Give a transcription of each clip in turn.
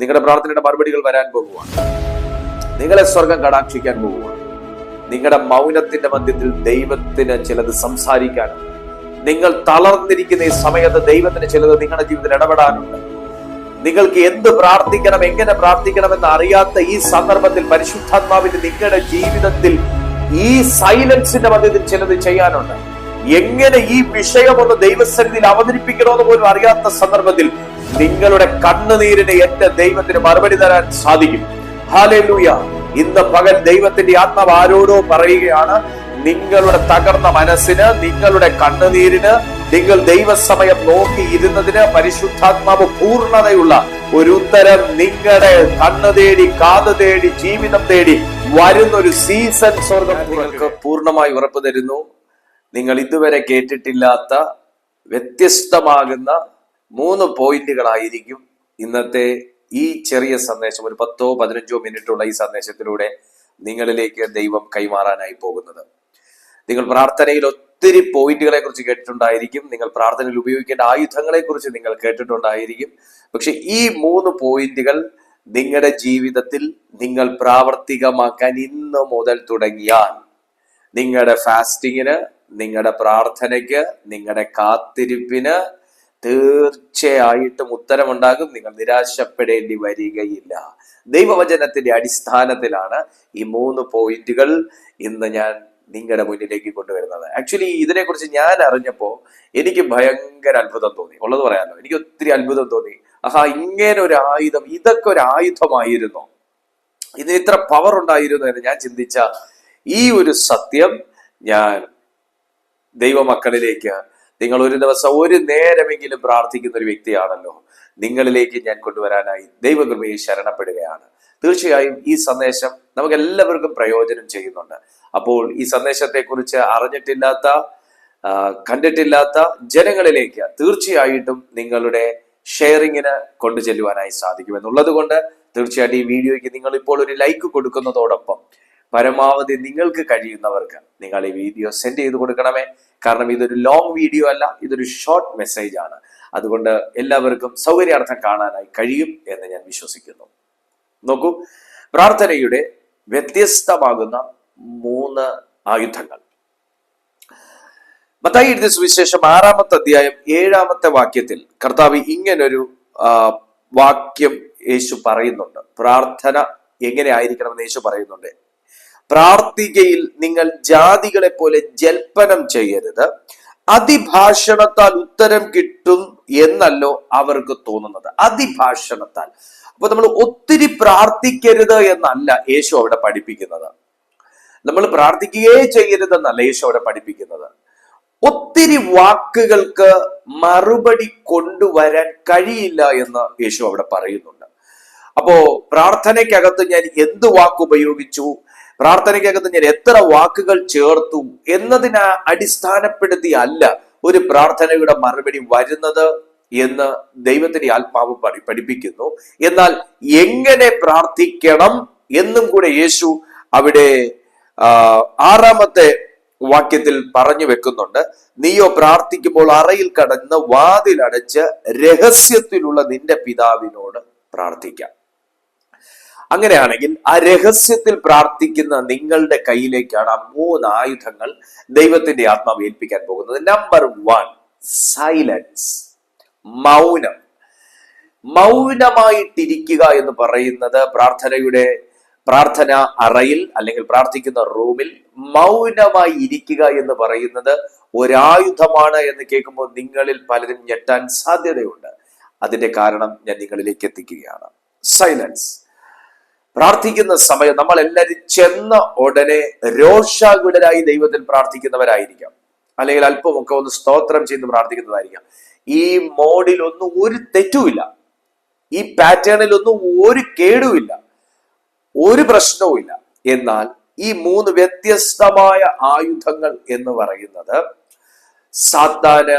നിങ്ങളുടെ പ്രാർത്ഥനയുടെ മറുപടികൾ വരാൻ പോകുവാണ്. നിങ്ങളെ സ്വർഗം കടാക്ഷിക്കാൻ പോകുവാണ്. നിങ്ങളുടെ മൗനത്തിന്റെ മധ്യത്തിൽ ദൈവത്തിന് ചിലത് സംസാരിക്കാൻ നിങ്ങൾ തളർന്നിരിക്കുന്ന ഈ സമയത്ത് ദൈവത്തിന് ചിലത് നിങ്ങളുടെ ജീവിതത്തിൽ ഇടപെടാനുണ്ട്. നിങ്ങൾക്ക് എന്ത് പ്രാർത്ഥിക്കണം എങ്ങനെ പ്രാർത്ഥിക്കണമെന്ന് അറിയാത്ത ഈ സന്ദർഭത്തിൽ പരിശുദ്ധാത്മാവിന് നിങ്ങളുടെ ജീവിതത്തിൽ ഈ സൈലൻസിന്റെ മധ്യത്തിൽ ചിലത് ചെയ്യാനുണ്ട്. എങ്ങനെ ഈ വിഷയം ഒന്ന് ദൈവസന്നിധിയിൽ അവതരിപ്പിക്കണമെന്ന് പോലും അറിയാത്ത സന്ദർഭത്തിൽ നിങ്ങളുടെ കണ്ണുനീരിന് എന്റെ ദൈവത്തിന് മറുപടി തരാൻ സാധിക്കും. ഹാലേലൂയ ഇന്ന് പകൽ ദൈവത്തിന്റെ ആത്മാവ് ആരോടോ പറയുകയാണ് നിങ്ങളുടെ തകർന്ന മനസ്സിന് നിങ്ങളുടെ കണ്ണുനീരിന് നിങ്ങൾ ദൈവസമയം നോക്കി ഇരുന്നതിന് പരിശുദ്ധാത്മാവ് പൂർണതയുള്ള ഒരു ഉത്തരം നിങ്ങളുടെ കണ്ണു തേടി കാത് തേടി ജീവിതം തേടി വരുന്ന ഒരു സീസൺ സ്വർഗം നിങ്ങൾക്ക് പൂർണമായി ഉറപ്പു തരുന്നു. നിങ്ങൾ ഇതുവരെ കേട്ടിട്ടില്ലാത്ത വ്യത്യസ്തമാകുന്ന മൂന്ന് പോയിന്റുകളായിരിക്കും ഇന്നത്തെ ഈ ചെറിയ സന്ദേശം ഒരു പത്തോ പതിനഞ്ചോ മിനിറ്റുള്ള ഈ സന്ദേശത്തിലൂടെ നിങ്ങളിലേക്ക് ദൈവം കൈമാറാനായി പോകുന്നത്. നിങ്ങൾ പ്രാർത്ഥനയിൽ ഒത്തിരി പോയിന്റുകളെ കുറിച്ച് കേട്ടിട്ടുണ്ടായിരിക്കും. നിങ്ങൾ പ്രാർത്ഥനയിൽ ഉപയോഗിക്കേണ്ട ആയുധങ്ങളെ കുറിച്ച് നിങ്ങൾ കേട്ടിട്ടുണ്ടായിരിക്കും. പക്ഷെ ഈ മൂന്ന് പോയിന്റുകൾ നിങ്ങളുടെ ജീവിതത്തിൽ നിങ്ങൾ പ്രാവർത്തികമാക്കാൻ ഇന്ന് മുതൽ തുടങ്ങിയാൽ നിങ്ങളുടെ ഫാസ്റ്റിങ്ങിന് നിങ്ങളുടെ പ്രാർത്ഥനയ്ക്ക് നിങ്ങളുടെ കാത്തിരിപ്പിന് തീർച്ചയായിട്ടും ഉത്തരമുണ്ടാകും നിങ്ങൾ നിരാശപ്പെടേണ്ടി വരികയില്ല. ദൈവവചനത്തിന്റെ അടിസ്ഥാനത്തിലാണ് ഈ മൂന്ന് പോയിന്റുകൾ ഇന്ന് ഞാൻ നിങ്ങളുടെ മുന്നിലേക്ക് കൊണ്ടുവരുന്നത്. ആക്ച്വലി ഇതിനെക്കുറിച്ച് ഞാൻ അറിഞ്ഞപ്പോൾ എനിക്ക് ഭയങ്കര അത്ഭുതം തോന്നി. ഉള്ളത് പറയാമല്ലോ എനിക്ക് ഒത്തിരി അത്ഭുതം തോന്നി. ആഹാ ഇങ്ങനെ ഒരു ആയുധം ഇതൊക്കെ ഒരു ആയുധമായിരുന്നു? ഇതിന് ഇത്ര പവർ ഉണ്ടായിരുന്നു എന്ന് ഞാൻ ചിന്തിച്ച ഈ ഒരു സത്യം ഞാൻ ദൈവമക്കളിലേക്ക് നിങ്ങൾ ഒരു ദിവസം ഒരു നേരമെങ്കിലും പ്രാർത്ഥിക്കുന്ന ഒരു വ്യക്തിയാണല്ലോ. നിങ്ങളിലേക്ക് ഞാൻ കൊണ്ടുവരാനായി ദൈവകൃപയെ ശരണപ്പെടുകയാണ്. തീർച്ചയായും ഈ സന്ദേശം നമുക്ക് എല്ലാവർക്കും പ്രയോജനം ചെയ്യുന്നുണ്ട്. അപ്പോൾ ഈ സന്ദേശത്തെക്കുറിച്ച് അറിഞ്ഞിട്ടില്ലാത്ത കണ്ടിട്ടില്ലാത്ത ജനങ്ങളിലേക്ക് തീർച്ചയായിട്ടും നിങ്ങളുടെ ഷെയറിങ്ങിന് കൊണ്ടു ചെല്ലുവാനായി സാധിക്കും. എന്നുള്ളത് കൊണ്ട് തീർച്ചയായിട്ടും ഈ വീഡിയോയ്ക്ക് നിങ്ങൾ ഇപ്പോൾ ഒരു ലൈക്ക് കൊടുക്കുന്നതോടൊപ്പം പരമാവധി നിങ്ങൾക്ക് കഴിയുന്നവർക്ക് നിങ്ങൾ ഈ വീഡിയോ സെൻഡ് ചെയ്ത് കൊടുക്കണമേ. കാരണം ഇതൊരു ലോങ് വീഡിയോ അല്ല ഇതൊരു ഷോർട്ട് മെസ്സേജ് ആണ്. അതുകൊണ്ട് എല്ലാവർക്കും സൗകര്യാർത്ഥം കാണാനായി കഴിയും എന്ന് ഞാൻ വിശ്വസിക്കുന്നു. നോക്കൂ പ്രാർത്ഥനയുടെ വ്യത്യസ്തമാകുന്ന മൂന്ന് ആയുധങ്ങൾ. മത്തായി എഴുതിയ സുവിശേഷം ആറാമത്തെ അധ്യായം ഏഴാമത്തെ വാക്യത്തിൽ കർത്താവ് ഇങ്ങനൊരു വാക്യം യേശു പറയുന്നുണ്ട്. പ്രാർത്ഥന എങ്ങനെ ആയിരിക്കണമെന്ന് യേശു പറയുന്നുണ്ട്. പ്രാർത്ഥികയിൽ നിങ്ങൾ ജാതികളെ പോലെ ജൽപ്പനം ചെയ്യരുത്. അതിഭാഷണത്താൽ ഉത്തരം കിട്ടും എന്നല്ലോ അവർക്ക് തോന്നുന്നത്. അതിഭാഷണത്താൽ. അപ്പൊ നമ്മൾ ഒത്തിരി പ്രാർത്ഥിക്കരുത് എന്നല്ല യേശു അവിടെ പഠിപ്പിക്കുന്നത്. നമ്മൾ പ്രാർത്ഥിക്കുകയേ ചെയ്യരുതെന്നല്ല യേശു അവിടെ പഠിപ്പിക്കുന്നത്. ഒത്തിരി വാക്കുകൾക്ക് മറുപടി കൊണ്ടുവരാൻ കഴിയില്ല എന്ന് യേശു അവിടെ പറയുന്നുണ്ട്. അപ്പോ പ്രാർത്ഥനയ്ക്കകത്ത് ഞാൻ എന്ത് വാക്ക് ഉപയോഗിച്ചു പ്രാർത്ഥനയ്ക്കകത്ത് ഞാൻ എത്ര വാക്കുകൾ ചേർത്തു എന്നതിനെ അടിസ്ഥാനപ്പെടുത്തി അല്ല ഒരു പ്രാർത്ഥനയുടെ മറുപടി വരുന്നത് എന്ന് ദൈവത്തിന്റെ ആത്മാവ് പഠി പഠിപ്പിക്കുന്നു. എന്നാൽ എങ്ങനെ പ്രാർത്ഥിക്കണം എന്നും കൂടെ യേശു അവിടെ ആറാമത്തെ വാക്യത്തിൽ പറഞ്ഞു വെക്കുന്നുണ്ട്. നീയോ പ്രാർത്ഥിക്കുമ്പോൾ അറയിൽ കടന്ന് വാതിലടച്ച് രഹസ്യത്തിലുള്ള നിന്റെ പിതാവിനോട് പ്രാർത്ഥിക്കാം. അങ്ങനെയാണെങ്കിൽ ആ രഹസ്യത്തിൽ പ്രാർത്ഥിക്കുന്ന നിങ്ങളുടെ കയ്യിലേക്കാണ് ആ മൂന്ന് ആയുധങ്ങൾ ദൈവത്തിന്റെ ആത്മാവ് ഏൽപ്പിക്കാൻ പോകുന്നത്. നമ്പർ വൺ സൈലൻസ് മൗനം. മൗനമായിട്ടിരിക്കുക എന്ന് പറയുന്നത് പ്രാർത്ഥനയുടെ പ്രാർത്ഥന അറയിൽ അല്ലെങ്കിൽ പ്രാർത്ഥിക്കുന്ന റൂമിൽ മൗനമായി ഇരിക്കുക എന്ന് പറയുന്നത് ഒരായുധമാണ് എന്ന് കേൾക്കുമ്പോൾ നിങ്ങളിൽ പലരും ഞെട്ടാൻ സാധ്യതയുണ്ട്. അതിന്റെ കാരണം ഞാൻ നിങ്ങളിലേക്ക് എത്തിക്കുകയാണ്. സൈലൻസ് പ്രാർത്ഥിക്കുന്ന സമയം നമ്മൾ എല്ലാവരും ചെന്ന ഉടനെ രോഷാകുലരായി ദൈവത്തിൽ പ്രാർത്ഥിക്കുന്നവരായിരിക്കാം. അല്ലെങ്കിൽ അല്പമൊക്കെ ഒന്ന് സ്തോത്രം ചെയ്ത് പ്രാർത്ഥിക്കുന്നതായിരിക്കാം. ഈ മോഡിൽ ഒന്നും ഒരു തെറ്റുമില്ല. ഈ പാറ്റേണിൽ ഒന്നും ഒരു കേടുമില്ല. ഒരു പ്രശ്നവുമില്ല. എന്നാൽ ഈ മൂന്ന് വ്യത്യസ്തമായ ആയുധങ്ങൾ എന്ന് പറയുന്നത് സാത്താന്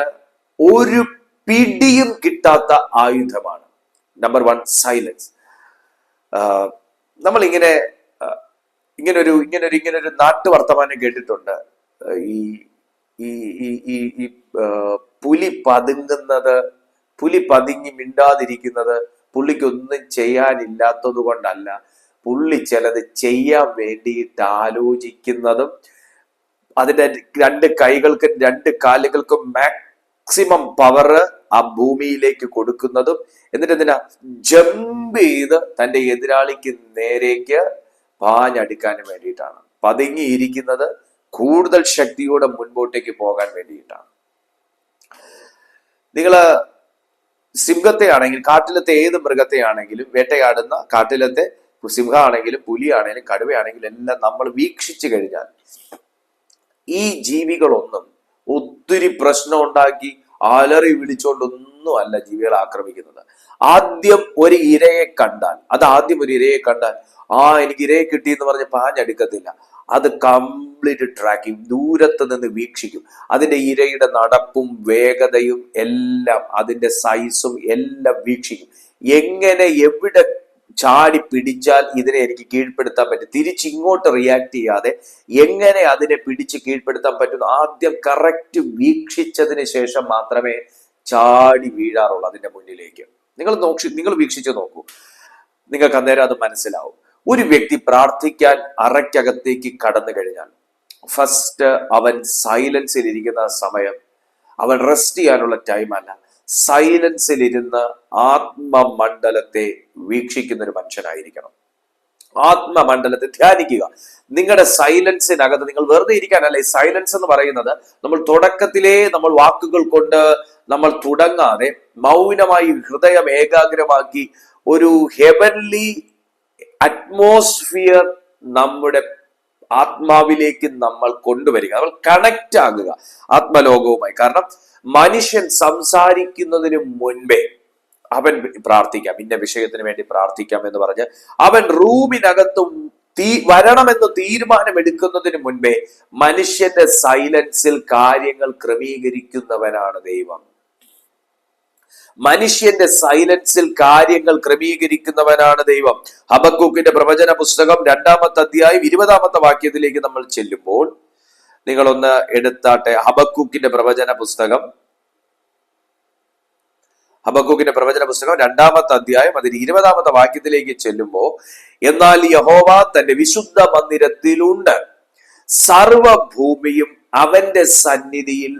ഒരു പിടിയും കിട്ടാത്ത ആയുധമാണ്. നമ്പർ വൺ സൈലൻസ് നമ്മൾ ഇങ്ങനൊരു ഇങ്ങനൊരു ഇങ്ങനൊരു നാട്ടു വർത്തമാനം കേട്ടിട്ടുണ്ട്. ഈ ഈ ഈ ഈ പുലി പതുങ്ങുന്നത് പുലി പതുങ്ങി മിണ്ടാതിരിക്കുന്നത് പുള്ളിക്കൊന്നും ചെയ്യാനില്ലാത്തത് കൊണ്ടല്ല. പുള്ളി ചിലത് ചെയ്യാൻ വേണ്ടിയിട്ട് ആലോചിക്കുന്നതും അതിന്റെ രണ്ട് കൈകൾക്കും രണ്ട് കാലുകൾക്കും മാക്സിമം പവർ ആ ഭൂമിയിലേക്ക് കൊടുക്കുന്നതും എന്നിട്ട് എന്തിനാ ജമ്പ് ചെയ്ത് തന്റെ എതിരാളിക്ക് നേരേക്ക് പാഞ്ഞടിക്കാനും വേണ്ടിയിട്ടാണ്. പതുങ്ങിയിരിക്കുന്നത് കൂടുതൽ ശക്തിയോടെ മുൻപോട്ടേക്ക് പോകാൻ വേണ്ടിയിട്ടാണ്. നിങ്ങൾ സിംഹത്തെ ആണെങ്കിൽ കാട്ടിലത്തെ ഏത് മൃഗത്തെ ആണെങ്കിലും വേട്ടയാടുന്ന കാട്ടിലത്തെ സിംഹമാണെങ്കിലും പുലിയാണെങ്കിലും കടുവയാണെങ്കിലും എല്ലാം നമ്മൾ വീക്ഷിച്ചു കഴിഞ്ഞാൽ ഈ ജീവികളൊന്നും ഒത്തിരി പ്രശ്നം ഉണ്ടാക്കി അലറി വിളിച്ചുകൊണ്ടൊന്നും അല്ല ജീവികളെ ആക്രമിക്കുന്നത്. ആദ്യം ഒരു ഇരയെ കണ്ടാൽ അത് ആദ്യം ഒരു ഇരയെ കണ്ടാൽ ആ എനിക്ക് ഇരയെ കിട്ടി എന്ന് പറഞ്ഞ് പാഞ്ഞെടുക്കത്തില്ല. അത് കംപ്ലീറ്റ് ട്രാക്കിംഗ് ദൂരത്ത് നിന്ന് വീക്ഷിക്കും. അതിന്റെ ഇരയുടെ നടപ്പും വേഗതയും എല്ലാം അതിന്റെ സൈസും എല്ലാം വീക്ഷിക്കും. എങ്ങനെ എവിടെ ചാടി പിടിച്ചാൽ ഇതിനെ എനിക്ക് കീഴ്പ്പെടുത്താൻ പറ്റും. തിരിച്ച് ഇങ്ങോട്ട് റിയാക്ട് ചെയ്യാതെ എങ്ങനെ അതിനെ പിടിച്ച് കീഴ്പ്പെടുത്താൻ പറ്റുന്നു ആദ്യം കറക്റ്റ് വീക്ഷിച്ചതിന് ശേഷം മാത്രമേ ചാടി വീഴാറുള്ളൂ അതിന്റെ മുന്നിലേക്ക്. നിങ്ങൾ നോക്കി നിങ്ങൾ വീക്ഷിച്ച് നോക്കൂ. നിങ്ങൾക്ക് അന്നേരം അത് മനസ്സിലാവും. ഒരു വ്യക്തി പ്രാർത്ഥിക്കാൻ അറയ്ക്കകത്തേക്ക് കടന്നു കഴിഞ്ഞാൽ ഫസ്റ്റ് അവൻ സൈലൻസിൽ ഇരിക്കുന്ന സമയം അവൻ റെസ്റ്റ് ചെയ്യാനുള്ള ടൈം സൈലൻസിൽ ഇരുന്ന് ആത്മമണ്ഡലത്തെ വീക്ഷിക്കുന്ന ഒരു മനുഷ്യനായിരിക്കണം. ആത്മമണ്ഡലത്തെ ധ്യാനിക്കുക. നിങ്ങളുടെ സൈലൻസിനകത്ത് നിങ്ങൾ വെറുതെ ഇരിക്കാനല്ല ഈ സൈലൻസ് എന്ന് പറയുന്നത് നമ്മൾ തുടക്കത്തിലേ നമ്മൾ വാക്കുകൾ കൊണ്ട് നമ്മൾ തുടങ്ങാതെ മൗനമായി ഹൃദയം ഏകാഗ്രമാക്കി ഒരു ഹെവൻലി അറ്റ്മോസ്ഫിയർ നമ്മുടെ ആത്മാവിലേക്ക് നമ്മൾ കൊണ്ടുവരിക. നമ്മൾ കണക്റ്റ് ആകുക ആത്മലോകവുമായി. കാരണം മനുഷ്യൻ സംസാരിക്കുന്നതിന് മുൻപേ അവൻ പ്രാർത്ഥിക്കാം. ഇന്ന വിഷയത്തിന് വേണ്ടി പ്രാർത്ഥിക്കാം എന്ന് പറഞ്ഞ് അവൻ റൂമിനകത്തും തീ വരണമെന്ന് തീരുമാനമെടുക്കുന്നതിന് മുൻപേ മനുഷ്യന്റെ സൈലൻസിൽ കാര്യങ്ങൾ ക്രമീകരിക്കുന്നവനാണ് ദൈവം. മനുഷ്യന്റെ സൈലൻസിൽ കാര്യങ്ങൾ ക്രമീകരിക്കുന്നവനാണ് ദൈവം. ഹബക്കൂക്കിന്റെ പ്രവചന പുസ്തകം രണ്ടാമത്തെ അധ്യായം ഇരുപതാമത്തെ വാക്യത്തിലേക്ക് നമ്മൾ ചെല്ലുമ്പോൾ നിങ്ങളൊന്ന് എടുത്താട്ടെ ഹബക്കൂക്കിന്റെ പ്രവചന പുസ്തകം. ഹബക്കൂക്കിന്റെ പ്രവചന പുസ്തകം രണ്ടാമത്തെ അധ്യായം അതിന് ഇരുപതാമത്തെ വാക്യത്തിലേക്ക് ചെല്ലുമ്പോൾ എന്നാൽ യഹോവ തന്റെ വിശുദ്ധ മന്ദിരത്തിലുണ്ട്. സർവഭൂമിയും അവന്റെ സന്നിധിയിൽ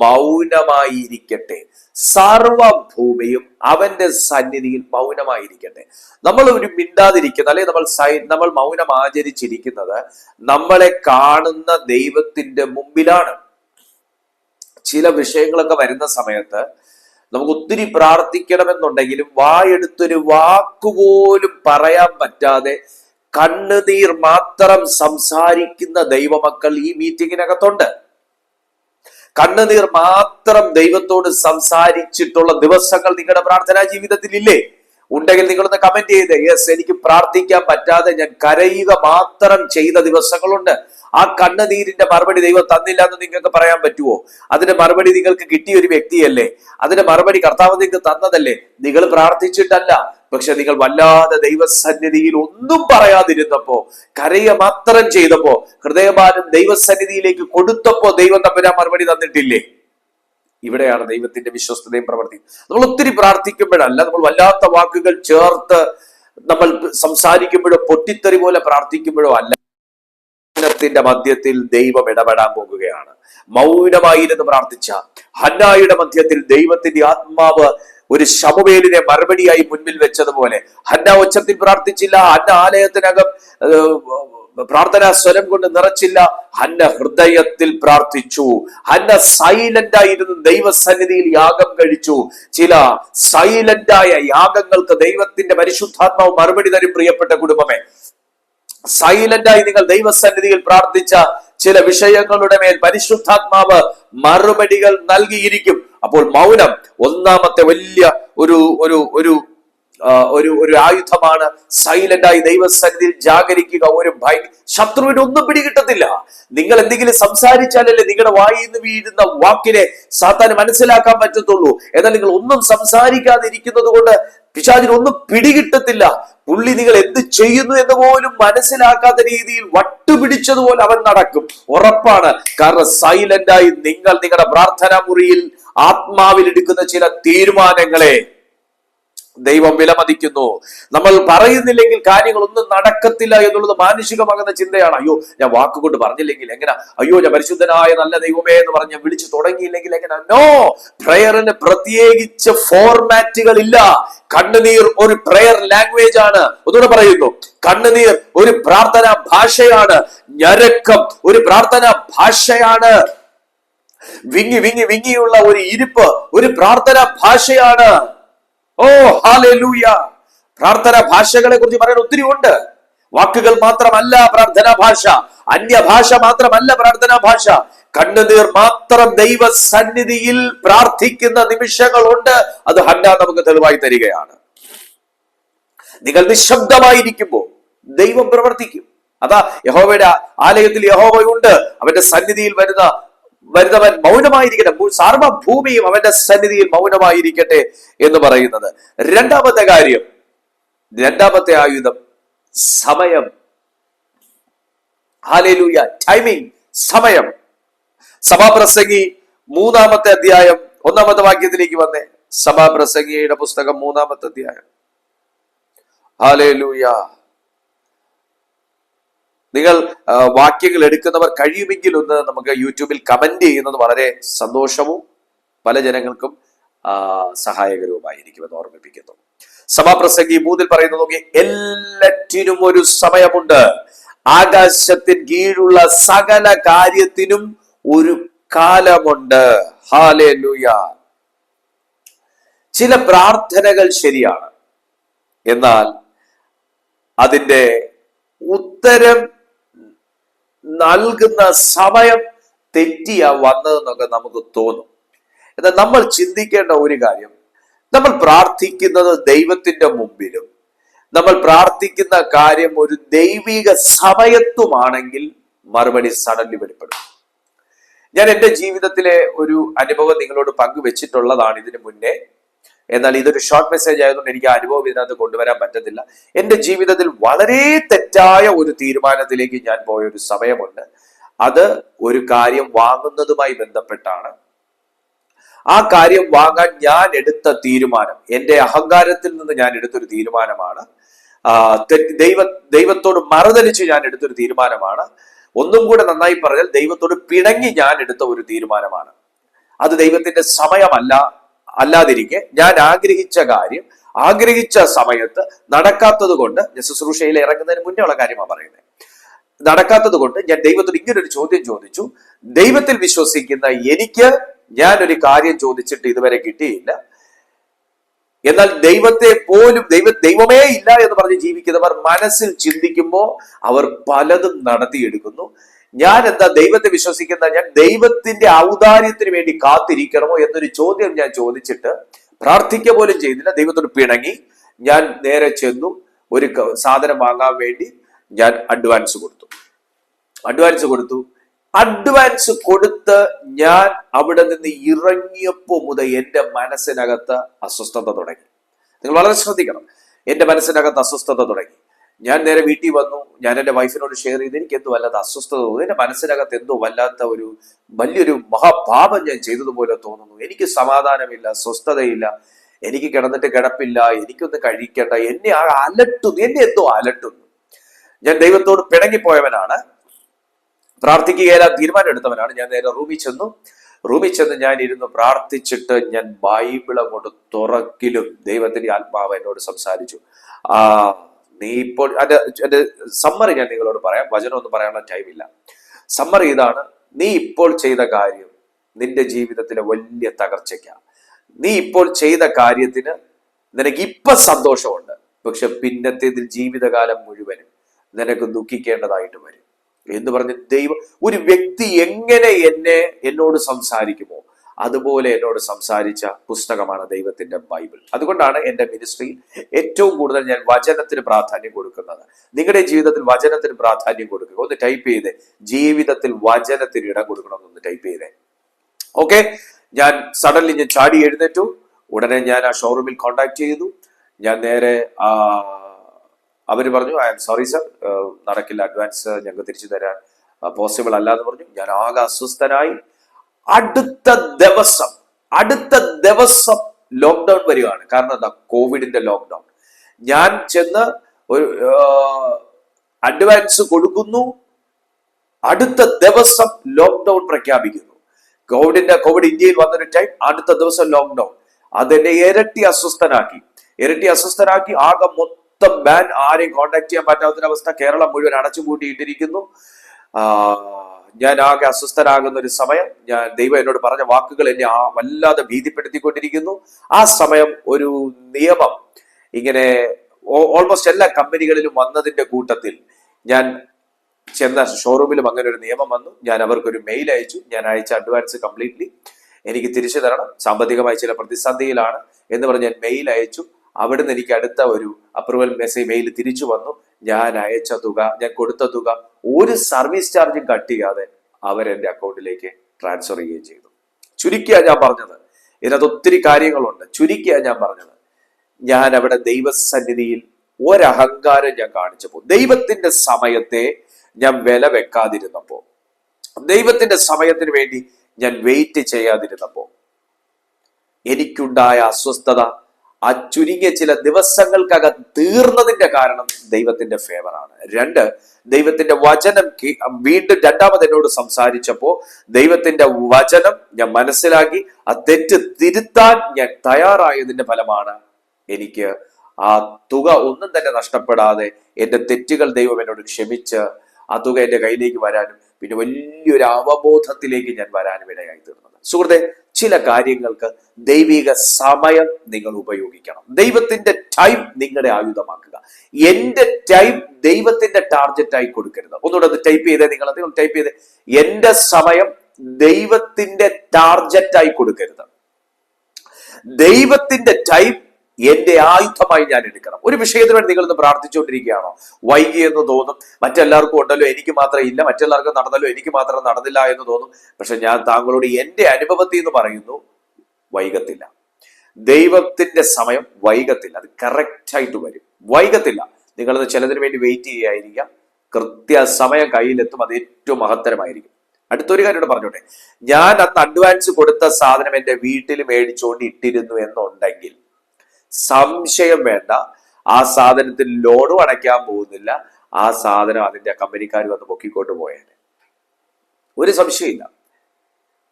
മൗനമായിരിക്കട്ടെ. സർവഭൂമിയും അവന്റെ സന്നിധിയിൽ മൗനമായിരിക്കട്ടെ. നമ്മൾ ഒരു മിണ്ടാതിരിക്കുന്ന അല്ലെങ്കിൽ നമ്മൾ സൈ നമ്മൾ മൗനം ആചരിച്ചിരിക്കുന്നത് നമ്മളെ കാണുന്ന ദൈവത്തിന്റെ മുമ്പിലാണ്. ചില വിഷയങ്ങളൊക്കെ വരുന്ന സമയത്ത് നമുക്ക് ഒത്തിരി പ്രാർത്ഥിക്കണമെന്നുണ്ടെങ്കിലും വായെടുത്തൊരു വാക്കുപോലും പറയാൻ പറ്റാതെ കണ്ണുനീർ മാത്രം സംസാരിക്കുന്ന ദൈവമക്കൾ ഈ മീറ്റിങ്ങിനകത്തുണ്ട് കണ്ണുനീർ മാത്രം ദൈവത്തോട് സംസാരിച്ചിട്ടുള്ള ദിവസങ്ങൾ നിങ്ങളുടെ പ്രാർത്ഥനാ ജീവിതത്തിൽ ഇല്ലേ ഉണ്ടെങ്കിൽ നിങ്ങളൊന്ന് കമന്റ് ചെയ്ത്. യെസ് എനിക്ക് പ്രാർത്ഥിക്കാൻ പറ്റാതെ ഞാൻ കരയുക മാത്രം ചെയ്ത ദിവസങ്ങളുണ്ട്. ആ കണ്ണുനീരിന്റെ മറുപടി ദൈവം തന്നില്ല എന്ന് നിങ്ങൾക്ക് പറയാൻ പറ്റുമോ അതിന്റെ മറുപടി നിങ്ങൾക്ക് കിട്ടിയ ഒരു വ്യക്തിയല്ലേ? അതിന്റെ മറുപടി കർത്താവ് നിങ്ങൾക്ക് തന്നതല്ലേ? നിങ്ങൾ പ്രാർത്ഥിച്ചിട്ടല്ല. പക്ഷെ നിങ്ങൾ വല്ലാതെ ദൈവസന്നിധിയിൽ ഒന്നും പറയാതിരുന്നപ്പോ കരയ മാത്രം ചെയ്തപ്പോ ഹൃദയഭാരം ദൈവസന്നിധിയിലേക്ക് കൊടുത്തപ്പോ ദൈവം ആ മറുപടി തന്നിട്ടില്ലേ? ഇവിടെയാണ് ദൈവത്തിന്റെ വിശ്വസ്തതയും പ്രവർത്തി നമ്മൾ ഒത്തിരി പ്രാർത്ഥിക്കുമ്പോഴല്ല നമ്മൾ വല്ലാത്ത വാക്കുകൾ ചേർത്ത് നമ്മൾ സംസാരിക്കുമ്പോഴോ പൊട്ടിത്തെറി പോലെ പ്രാർത്ഥിക്കുമ്പോഴോ അല്ല. മൗനത്തിന്റെ മധ്യത്തിൽ ദൈവം ഇടപെടാൻ പോകുകയാണ്. മൗനമായിരുന്നു പ്രാർത്ഥിച്ച ഹന്നായുടെ മധ്യത്തിൽ ദൈവത്തിന്റെ ആത്മാവ് ഒരു ശമുവേലിനെ മറുപടിയായി മുൻപിൽ വെച്ചതുപോലെ. ഹന്ന ഉച്ചത്തിൽ പ്രാർത്ഥിച്ചില്ല ഹന്ന ആലയത്തിനകം പ്രാർത്ഥനാ സ്വരം കൊണ്ട് നിറച്ചില്ല. ഹന്ന ഹൃദയത്തിൽ പ്രാർത്ഥിച്ചു. ഹന്ന സൈലന്റ് ആയിരുന്നു ദൈവസന്നിധിയിൽ യാഗം കഴിച്ചു. ചില സൈലന്റ് ആയ യാഗങ്ങൾക്ക് ദൈവത്തിന്റെ പരിശുദ്ധാത്മാവ് മറുപടി തരും പ്രിയപ്പെട്ട കുടുംബമേ. സൈലന്റ് ആയി നിങ്ങൾ ദൈവസന്നിധിയിൽ പ്രാർത്ഥിച്ച ചില വിഷയങ്ങളുടെ മേൽ പരിശുദ്ധാത്മാവ് മറുപടികൾ നൽകിയിരിക്കും. അപ്പോൾ മൗനം ഒന്നാമത്തെ വലിയ ഒരു ഒരു ഒരു ഒരു ഒരു ആയുധമാണ്. സൈലന്റ് ആയി ദൈവസന്നിധിയിൽ ജാഗരിക്കുക ഒരു ഭയ ശത്രുവിന് ഒന്നും പിടികിട്ടത്തില്ല. നിങ്ങൾ എന്തെങ്കിലും സംസാരിച്ചാലല്ലേ നിങ്ങളുടെ വായിൽ നിന്ന് വീഴുന്ന വാക്കിനെ സാത്താന് മനസ്സിലാക്കാൻ പറ്റത്തുള്ളൂ. എന്നാൽ നിങ്ങൾ ഒന്നും സംസാരിക്കാതിരിക്കുന്നത് കൊണ്ട് പിശാചിന് ഒന്നും പിടികിട്ടത്തില്ല. പുള്ളി നിങ്ങൾ എന്ത് ചെയ്യുന്നു എന്ന് പോലും മനസ്സിലാക്കാത്ത രീതിയിൽ വട്ടുപിടിച്ചതുപോലെ അവൻ നടക്കും. ഉറപ്പാണ്. കാരണം സൈലന്റായി നിങ്ങൾ നിങ്ങളുടെ പ്രാർത്ഥനാ മുറിയിൽ ആത്മാവിൽ എടുക്കുന്ന ചില തീരുമാനങ്ങളെ ദൈവം വിലമതിക്കുന്നു. നമ്മൾ പറയുന്നില്ലെങ്കിൽ കാര്യങ്ങളൊന്നും നടക്കത്തില്ല എന്നുള്ളത് മാനുഷികമാകുന്ന ചിന്തയാണ്. അയ്യോ ഞാൻ വാക്കുകൊണ്ട് പറഞ്ഞില്ലെങ്കിൽ എങ്ങനെ? അയ്യോ ഞാൻ പരിശുദ്ധനായ നല്ല ദൈവമേ എന്ന് പറഞ്ഞ് വിളിച്ചു തുടങ്ങിയില്ലെങ്കിൽ എങ്ങനെ? നോ പ്രയറിന് പ്രത്യേകിച്ച് ഫോർമാറ്റുകൾ ഇല്ല. കണ്ണുനീർ ഒരു പ്രയർ ലാംഗ്വേജ് ആണ്. ഒന്നുകൂടെ പറയുന്നു. കണ്ണുനീർ ഒരു പ്രാർത്ഥന ഭാഷയാണ്. ഞരക്കം ഒരു പ്രാർത്ഥന ഭാഷയാണ്. വിങ്ങി വിങ്ങി വിങ്ങിയുള്ള ഒരു ഇരിപ്പ് ഒരു പ്രാർത്ഥന ഭാഷയാണ്. ഓ ഹാലൂയ പ്രാർത്ഥന ഭാഷകളെ കുറിച്ച് പറയാൻ ഒത്തിരി ഉണ്ട്. വാക്കുകൾ മാത്രമല്ല പ്രാർത്ഥനാ ഭാഷ. അന്യഭാഷ മാത്രമല്ല പ്രാർത്ഥനാ ഭാഷ. കണ്ണുനീർ മാത്രം ദൈവ സന്നിധിയിൽ പ്രാർത്ഥിക്കുന്ന നിമിഷങ്ങളുണ്ട്. അത് ഹന്ന നമുക്ക് തെളിവായി തരികയാണ്. നിങ്ങൾ നിശബ്ദമായിരിക്കുമ്പോൾ ദൈവം പ്രവർത്തിക്കും. അതാ യഹോവയുടെ ആലയത്തിൽ യഹോവയുണ്ട്. അവന്റെ സന്നിധിയിൽ വരുന്ന വരുന്നവൻ മൗനമായിരിക്കട്ടെ. സർവഭൂമിയും അവന്റെ സന്നിധിയിൽ മൗനമായിരിക്കട്ടെ എന്ന് പറയുന്നത്. രണ്ടാമത്തെ കാര്യം രണ്ടാമത്തെ ആയുധം സമയം. ഹാലേലൂയ ടൈമിംഗ് സമയം. സഭാപ്രസംഗി മൂന്നാമത്തെ അധ്യായം ഒന്നാമത്തെ വാക്യത്തിലേക്ക് വന്നേ. സഭാപ്രസംഗിയുടെ പുസ്തകം മൂന്നാമത്തെ അധ്യായം. ഹാലേലൂയ നിങ്ങൾ വാക്യങ്ങൾ എടുക്കുന്നവർ കഴിയുമെങ്കിൽ ഒന്ന് നമുക്ക് യൂട്യൂബിൽ കമന്റ് ചെയ്യുന്നത് വളരെ സന്തോഷവും പല ജനങ്ങൾക്കും സഹായകരവുമായിരിക്കുമെന്ന് ഓർമ്മിപ്പിക്കുന്നു. സഭാപ്രസംഗി മൂന്നിൽ പറയുന്നത് നോക്കി എല്ലാറ്റിനും ഒരു സമയമുണ്ട്. ആകാശത്തിൻ കീഴുള്ള സകല കാര്യത്തിനും ഒരു കാലമുണ്ട്. ഹാലേലൂയ. ചില പ്രാർത്ഥനകൾ ശരിയാണ്. എന്നാൽ അതിന്റെ ഉത്തരം നൽകുന്ന സമയം തെറ്റിയാ വന്നതെന്നൊക്കെ നമുക്ക് തോന്നും. എന്നാൽ നമ്മൾ ചിന്തിക്കേണ്ട ഒരു കാര്യം നമ്മൾ പ്രാർത്ഥിക്കുന്നത് ദൈവത്തിന്റെ മുമ്പിലും നമ്മൾ പ്രാർത്ഥിക്കുന്ന കാര്യം ഒരു ദൈവിക സമയത്തുമാണെങ്കിൽ മറുപടി സഡൻലി വെളിപ്പെടും. ഞാൻ എന്റെ ജീവിതത്തിലെ ഒരു അനുഭവം നിങ്ങളോട് പങ്കുവെച്ചിട്ടുള്ളതാണ് ഇതിനു മുന്നേ. എന്നാൽ ഇതൊരു ഷോർട്ട് മെസ്സേജ് ആയതുകൊണ്ട് എനിക്ക് അനുഭവം ഇതിനകത്ത് കൊണ്ടുവരാൻ പറ്റത്തില്ല. എന്റെ ജീവിതത്തിൽ വളരെ തെറ്റായ ഒരു തീരുമാനത്തിലേക്ക് ഞാൻ പോയ ഒരു സമയമുണ്ട്. അത് ഒരു കാര്യം വാങ്ങുന്നതുമായി ബന്ധപ്പെട്ടാണ്. ആ കാര്യം വാങ്ങാൻ ഞാൻ എടുത്ത തീരുമാനം എന്റെ അഹങ്കാരത്തിൽ നിന്ന് ഞാൻ എടുത്തൊരു തീരുമാനമാണ്. ദൈവ ദൈവത്തോട് മറുതലിച്ച് ഞാൻ എടുത്തൊരു തീരുമാനമാണ്. ഒന്നും കൂടെ നന്നായി പറഞ്ഞാൽ ദൈവത്തോട് പിണങ്ങി ഞാൻ എടുത്ത ഒരു തീരുമാനമാണ്. അത് ദൈവത്തിന്റെ സമയമല്ല. അല്ലാതിരിക്കെ ഞാൻ ആഗ്രഹിച്ച കാര്യം ആഗ്രഹിച്ച സമയത്ത് നടക്കാത്തത് കൊണ്ട് ഞാൻ ശുശ്രൂഷയിൽ ഇറങ്ങുന്നതിന് മുന്നേ ഉള്ള കാര്യമാണ് പറയുന്നത്. നടക്കാത്തത് കൊണ്ട് ഞാൻ ദൈവത്തോട് ഇങ്ങനൊരു ചോദ്യം ചോദിച്ചു. ദൈവത്തിൽ വിശ്വസിക്കുന്ന എനിക്ക് ഞാൻ ഒരു കാര്യം ചോദിച്ചിട്ട് ഇതുവരെ കിട്ടിയില്ല. എന്നാൽ ദൈവത്തെ പോലും ദൈവ ദൈവമേ ഇല്ല എന്ന് പറഞ്ഞ് ജീവിക്കുന്നവർ മനസ്സിൽ ചിന്തിക്കുമ്പോൾ അവർ പലതും നടത്തിയെടുക്കുന്നു. ഞാൻ എന്താ ദൈവത്തെ വിശ്വസിക്കുന്ന ഞാൻ ദൈവത്തിന്റെ ഔദാര്യത്തിന് വേണ്ടി കാത്തിരിക്കണമോ എന്നൊരു ചോദ്യം ഞാൻ ചോദിച്ചിട്ട് പ്രാർത്ഥിക്ക പോലും ചെയ്തില്ല. ദൈവത്തോട് പിണങ്ങി ഞാൻ നേരെ ചെന്നു. ഒരു സാധനം വാങ്ങാൻ വേണ്ടി ഞാൻ അഡ്വാൻസ് കൊടുത്തു. അഡ്വാൻസ് കൊടുത്തു. അഡ്വാൻസ് കൊടുത്ത് ഞാൻ അവിടെ നിന്ന് ഇറങ്ങിയപ്പോ മുതൽ എന്റെ മനസ്സിനകത്ത് അസ്വസ്ഥത തുടങ്ങി. നിങ്ങൾ വളരെ ശ്രദ്ധിക്കണം. എന്റെ മനസ്സിനകത്ത് അസ്വസ്ഥത തുടങ്ങി. ഞാൻ നേരെ വീട്ടിൽ വന്നു. ഞാൻ എന്റെ വൈഫിനോട് ഷെയർ ചെയ്ത്. എനിക്ക് എന്തോ വല്ലാത്ത അസ്വസ്ഥത തോന്നുന്നു. എന്റെ മനസ്സിനകത്ത് എന്തോ വല്ലാത്ത ഒരു വലിയൊരു മഹാപാപം ഞാൻ ചെയ്തതുപോലെ തോന്നുന്നു. എനിക്ക് സമാധാനമില്ല സ്വസ്ഥതയില്ല. എനിക്ക് കിടന്നിട്ട് കിടപ്പില്ല. എനിക്കൊന്ന് കഴിക്കണ്ട. എന്നെ ആ അലട്ടുന്നു. എന്നെ എന്തോ അലട്ടുന്നു. ഞാൻ ദൈവത്തോട് പിണങ്ങിപ്പോയവനാണ്. പ്രാർത്ഥിക്കുകയില്ല തീരുമാനം എടുത്തവനാണ് ഞാൻ നേരെ റൂമിൽ ചെന്നു. റൂമിൽ ചെന്ന് ഞാൻ ഇരുന്ന് പ്രാർത്ഥിച്ചിട്ട് ഞാൻ ബൈബിൾ അങ്ങോട്ട് തുറക്കിലും ദൈവത്തിന്റെ ആത്മാവ് എന്നോട് സംസാരിച്ചു. ആ നീ ഇപ്പോൾ അതിന്റെ എന്റെ സമ്മറി ഞാൻ നിങ്ങളോട് പറയാം. വചനം ഒന്നും പറയാനുള്ള ടൈമില്ല സമ്മറി ഇതാണ് നീ ഇപ്പോൾ ചെയ്ത കാര്യം നിന്റെ ജീവിതത്തിലെ വലിയ തകർച്ചയ്ക്കാണ് നീ ഇപ്പോൾ ചെയ്ത കാര്യത്തിന് നിനക്ക് ഇപ്പൊ സന്തോഷമുണ്ട്. പക്ഷെ പിന്നത്തേതിൽ ജീവിതകാലം മുഴുവനും നിനക്ക് ദുഃഖിക്കേണ്ടതായിട്ട് വരും. എന്ന് പറഞ്ഞ് ദൈവം ഒരു വ്യക്തി എങ്ങനെ എന്നെ എന്നോട് സംസാരിക്കുമോ? അതുപോലെ എന്നോട് സംസാരിച്ച പുസ്തകമാണ് ദൈവത്തിന്റെ ബൈബിൾ. അതുകൊണ്ടാണ് എന്റെ മിനിസ്ട്രിയിൽ ഏറ്റവും കൂടുതൽ ഞാൻ വചനത്തിന് പ്രാധാന്യം കൊടുക്കുന്നത്. നിങ്ങളുടെ ജീവിതത്തിൽ വചനത്തിന് പ്രാധാന്യം കൊടുക്കുക. ഒന്ന് ടൈപ്പ് ചെയ്ത്. ജീവിതത്തിൽ വചനത്തിന് ഇടം കൊടുക്കണമെന്ന് ടൈപ്പ് ചെയ്തേ. ഓക്കെ ഞാൻ സഡൻലി ഞാൻ ചാടി എഴുന്നേറ്റു. ഉടനെ ഞാൻ ആ ഷോറൂമിൽ കോണ്ടാക്ട് ചെയ്തു. ഞാൻ നേരെ ആ അവർ പറഞ്ഞു ഐ എം സോറി സർ നടക്കില്ല. അഡ്വാൻസ് ഞങ്ങൾക്ക് തിരിച്ചു തരാൻ പോസിബിൾ അല്ല എന്ന് പറഞ്ഞു. ഞാൻ ആകെ അസ്വസ്ഥനായി. അടുത്ത ദിവസം അടുത്ത ദിവസം ലോക്ക്ഡൌൺ വരികയാണ്. കാരണം എന്താ? കോവിഡിന്റെ ലോക്ക്ഡൌൺ ഞാൻ ചെന്ന് ഒരു അഡ്വാൻസ് കൊടുക്കുന്നു. അടുത്ത ദിവസം ലോക്ക്ഡൌൺ പ്രഖ്യാപിക്കുന്നു. കോവിഡിന്റെ കോവിഡ് ഇന്ത്യയിൽ വന്നൊരു ടൈം അടുത്ത ദിവസം ലോക്ക്ഡൌൺ അതെന്നെ ഇരട്ടി അസ്വസ്ഥനാക്കി. ഇരട്ടി അസ്വസ്ഥനാക്കി ആകെ മൊത്തം ബാൻ ആരെയും കോണ്ടാക്ട് ചെയ്യാൻ പറ്റാത്തൊരവസ്ഥ കേരളം മുഴുവൻ അടച്ചുപൂട്ടിയിട്ടിരിക്കുന്നു. ഞാൻ ആകെ അസ്വസ്ഥനാകുന്ന ഒരു സമയം ഞാൻ ദൈവം എന്നോട് പറഞ്ഞ വാക്കുകൾ എന്നെ ആ വല്ലാതെ ഭീതിപ്പെടുത്തിക്കൊണ്ടിരിക്കുന്നു. ആ സമയം ഒരു നിയമം ഇങ്ങനെ ഓൾമോസ്റ്റ് എല്ലാ കമ്പനികളിലും വന്നതിന്റെ കൂട്ടത്തിൽ ഞാൻ ചെന്ന ഷോറൂമിലും അങ്ങനെ ഒരു നിയമം വന്നു. ഞാൻ അവർക്കൊരു മെയിൽ അയച്ചു. ഞാൻ അയച്ച അഡ്വാൻസ് കംപ്ലീറ്റ്ലി എനിക്ക് തിരിച്ചു തരണം. സാമ്പത്തികമായി ചില പ്രതിസന്ധിയിലാണ് എന്ന് പറഞ്ഞ് ഞാൻ മെയിൽ അയച്ചു. അവിടുന്ന് എനിക്ക് അടുത്ത ഒരു അപ്രൂവൽ മെസ്സേജ് മെയിൽ തിരിച്ചു വന്നു. ഞാൻ അയച്ച തുക ഞാൻ കൊടുത്ത തുക ഒരു സർവീസ് ചാർജ് കട്ട് ചെയ്യാതെ അവർ എന്റെ അക്കൗണ്ടിലേക്ക് ട്രാൻസ്ഫർ ചെയ്യുകയും ചെയ്തു. ചുരുക്കിയ ഞാൻ പറഞ്ഞത്. ഇതിനകത്ത് ഒത്തിരി കാര്യങ്ങളുണ്ട്. ചുരുക്കിയ ഞാൻ പറഞ്ഞത്. ഞാൻ അവിടെ ദൈവസന്നിധിയിൽ ഒരഹങ്കാരം ഞാൻ കാണിച്ചപ്പോൾ ദൈവത്തിന്റെ സമയത്തെ ഞാൻ വില വെക്കാതിരുന്നപ്പോ ദൈവത്തിന്റെ സമയത്തിന് വേണ്ടി ഞാൻ വെയിറ്റ് ചെയ്യാതിരുന്നപ്പോ എനിക്കുണ്ടായ അസ്വസ്ഥത ആ ചുരുങ്ങിയ ചില ദിവസങ്ങൾക്കകം തീർന്നതിന്റെ കാരണം ദൈവത്തിന്റെ ഫേവറാണ് രണ്ട് ദൈവത്തിന്റെ വചനം വീണ്ടും രണ്ടാമത് എന്നോട് സംസാരിച്ചപ്പോ ദൈവത്തിന്റെ വചനം ഞാൻ മനസ്സിലാക്കി ആ തെറ്റ് തിരുത്താൻ ഞാൻ തയ്യാറായതിന്റെ ഫലമാണ് എനിക്ക് ആ തുക ഒന്നും തന്നെ നഷ്ടപ്പെടാതെ എന്റെ തെറ്റുകൾ ദൈവം എന്നോട് ക്ഷമിച്ച് ആ തുക എന്റെ കയ്യിലേക്ക് വരാനും പിന്നെ വലിയൊരു അവബോധത്തിലേക്ക് ഞാൻ വരാനും ഇടയായി തീർന്നത്. സുഹൃത്തെ ചില കാര്യങ്ങൾക്ക് ദൈവിക സമയം നിങ്ങൾ ഉപയോഗിക്കണം. ദൈവത്തിന്റെ ടൈം നിങ്ങളുടെ ആയുധമാക്കുക. എന്റെ ടൈം ദൈവത്തിന്റെ ടാർഗറ്റായി കൊടുക്കരുത്. ഒന്നുകൂടെ അത് ടൈപ്പ് ചെയ്തേ നിങ്ങൾ നിങ്ങൾ ടൈപ്പ് ചെയ്തേ. എന്റെ സമയം ദൈവത്തിന്റെ ടാർഗറ്റായി കൊടുക്കരുത്. ദൈവത്തിന്റെ ടൈം എന്റെ ആയുധമായി ഞാൻ എടുക്കണം. ഒരു വിഷയത്തിന് വേണ്ടി നിങ്ങൾ ഇന്ന് പ്രാർത്ഥിച്ചുകൊണ്ടിരിക്കുകയാണോ? വൈകി എന്ന് തോന്നും. മറ്റെല്ലാവർക്കും ഉണ്ടല്ലോ എനിക്ക് മാത്രമേ ഇല്ല. മറ്റെല്ലാവർക്കും നടന്നല്ലോ എനിക്ക് മാത്രം നടന്നില്ല എന്ന് തോന്നും. പക്ഷെ ഞാൻ താങ്കളോട് എന്റെ അനുഭവത്തിൽ എന്ന് പറയുന്നു വൈകത്തില്ല. ദൈവത്തിന്റെ സമയം വൈകത്തില്ല. അത് കറക്റ്റ് ആയിട്ട് വരും. വൈകത്തില്ല. നിങ്ങളത് ചിലതിന് വേണ്ടി വെയിറ്റ് ചെയ്യായിരിക്കാം കൃത്യ സമയം കയ്യിലെത്തും. അത് ഏറ്റവും മഹത്തരമായിരിക്കും. അടുത്തൊരു കാര്യം പറഞ്ഞോട്ടെ. ഞാൻ അന്ന് അഡ്വാൻസ് കൊടുത്ത സാധനം എന്റെ വീട്ടിൽ മേടിച്ചുകൊണ്ട് ഇട്ടിരുന്നു എന്നുണ്ടെങ്കിൽ സംശയം വേണ്ട. ആ സാധനത്തിൽ ലോണും അടയ്ക്കാൻ പോകുന്നില്ല. ആ സാധനം അതിന്റെ കമ്പനിക്കാർ വന്ന് പൊക്കിക്കൊണ്ട് പോയേനെ. ഒരു സംശയമില്ല.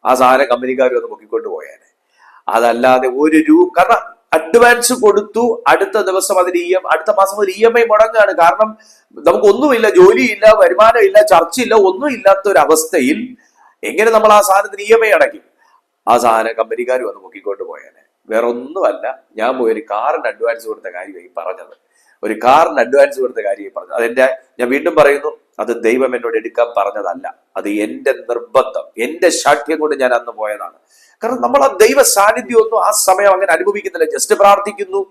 ആ സാധനം കമ്പനിക്കാർ വന്ന് പൊക്കിക്കൊണ്ട് പോയേനെ. അതല്ലാതെ ഒരു രൂപ കാരണം അഡ്വാൻസ് കൊടുത്തു അടുത്ത ദിവസം അതിന് ഇ എം അടുത്ത മാസം ഒരു ഇ എം ഐ മുടങ്ങാണ്. കാരണം നമുക്കൊന്നുമില്ല ജോലിയില്ല വരുമാനമില്ല ചർച്ചയില്ല ഒന്നും ഇല്ലാത്ത ഒരു അവസ്ഥയിൽ എങ്ങനെ നമ്മൾ ആ സാധനത്തിന് ഇ എം ഐ അടയ്ക്കും? ആ സാധനം കമ്പനിക്കാർ വന്ന് പൊക്കിക്കൊണ്ട് പോയേനെ. വേറെ ഒന്നുമല്ല ഞാൻ പോയി ഒരു കാറിന് അഡ്വാൻസ് കൊടുത്ത കാര്യമായി പറഞ്ഞത്. ഒരു കാറിന് അഡ്വാൻസ് കൊടുത്ത കാര്യമായി പറഞ്ഞത്. അതെന്റെ ഞാൻ വീണ്ടും പറയുന്നു അത് ദൈവം എന്നോട് എടുക്കാൻ പറഞ്ഞതല്ല. അത് എന്റെ നിർബന്ധം. എന്റെ ശാഠ്യം കൊണ്ട് ഞാൻ അന്ന് പോയതാണ്. കാരണം നമ്മൾ ആ ദൈവ സാന്നിധ്യം ഒന്നും ആ സമയം അങ്ങനെ അനുഭവിക്കുന്നില്ല. ജസ്റ്റ് പ്രാർത്ഥിക്കുന്നു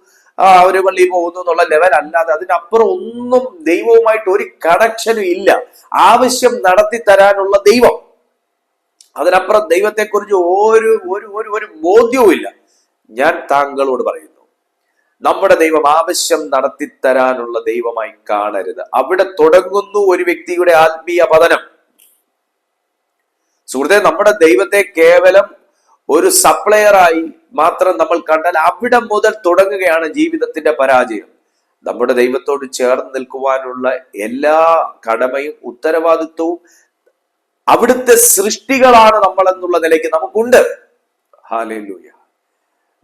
ഒരു പള്ളി പോകുന്നു എന്നുള്ള ലെവൽ അല്ലാതെ അതിനപ്പുറം ഒന്നും ദൈവവുമായിട്ട് ഒരു കണക്ഷനും ഇല്ല. ആവശ്യം നടത്തി തരാനുള്ള ദൈവം. അതിനപ്പുറം ദൈവത്തെക്കുറിച്ച് ഒരു ഒരു ഒരു ഒരു ബോധ്യവും ഇല്ല ഞാൻ താങ്കളോട് പറയുന്നു നമ്മുടെ ദൈവം ആവശ്യം നടത്തി തരാനുള്ള ദൈവമായി കാണരുത്. അവിടെ തുടങ്ങുന്നു ഒരു വ്യക്തിയുടെ ആത്മീയ പതനം. സുഹൃത്തെ നമ്മുടെ ദൈവത്തെ കേവലം ഒരു സപ്ലയറായി മാത്രം നമ്മൾ കണ്ടാൽ അവിടെ മുതൽ തുടങ്ങുകയാണ് ജീവിതത്തിന്റെ പരാജയം. നമ്മുടെ ദൈവത്തോട് ചേർന്ന് നിൽക്കുവാനുള്ള എല്ലാ കടമയും ഉത്തരവാദിത്വവും അവിടുത്തെ സൃഷ്ടികളാണ് നമ്മൾ എന്നുള്ള നിലയ്ക്ക് നമുക്കുണ്ട്. ഹാലേലൂയ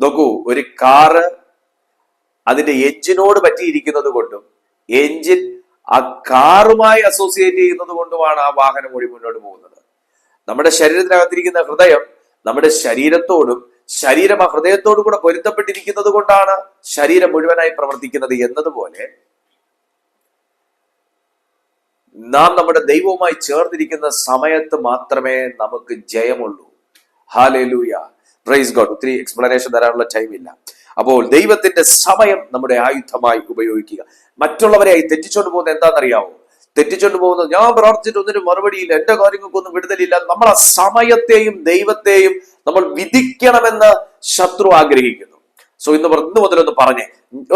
നോക്കൂ ഒരു കാറ് അതിന്റെ എഞ്ചിനോട് പറ്റിയിരിക്കുന്നത് കൊണ്ടും എഞ്ചിൻ ആ കാറുമായി അസോസിയേറ്റ് ചെയ്യുന്നത് കൊണ്ടുമാണ് ആ വാഹനം കൂടി മുന്നോട്ട് പോകുന്നത്. നമ്മുടെ ശരീരത്തിനകത്തിരിക്കുന്ന ഹൃദയം നമ്മുടെ ശരീരത്തോടും ശരീരം ആ ഹൃദയത്തോടും കൂടെ പൊരുത്തപ്പെട്ടിരിക്കുന്നത് കൊണ്ടാണ് ശരീരം മുഴുവനായി പ്രവർത്തിക്കുന്നത് എന്നതുപോലെ നാം നമ്മുടെ ദൈവവുമായി ചേർന്നിരിക്കുന്ന സമയത്ത് മാത്രമേ നമുക്ക് ജയമുള്ളൂ. ഹാലേലൂയ പ്രൈസ് ഗോഡ് ഒത്തിരി എക്സ്പ്ലനേഷൻ തരാനുള്ള ഇല്ല. അപ്പോൾ ദൈവത്തിന്റെ സമയം നമ്മുടെ ആയുധമായി ഉപയോഗിക്കുക. മറ്റുള്ളവരെ ആയി തെറ്റിച്ചോണ്ട് പോകുന്നത് എന്താണെന്നറിയാമോ തെറ്റിച്ചോണ്ട് പോകുന്നത് ഞാൻ പ്രാർത്ഥിച്ചിട്ട് ഒന്നിനും മറുപടിയില്ല. എന്റെ കാര്യങ്ങൾക്കൊന്നും വിടുതലില്ല. നമ്മൾ ആ സമയത്തെയും ദൈവത്തെയും നമ്മൾ വിധിക്കണമെന്ന് ശത്രു ആഗ്രഹിക്കുന്നു. സോ ഇന്ന് ഇന്ന് മുതൽ ഒന്ന് പറഞ്ഞേ.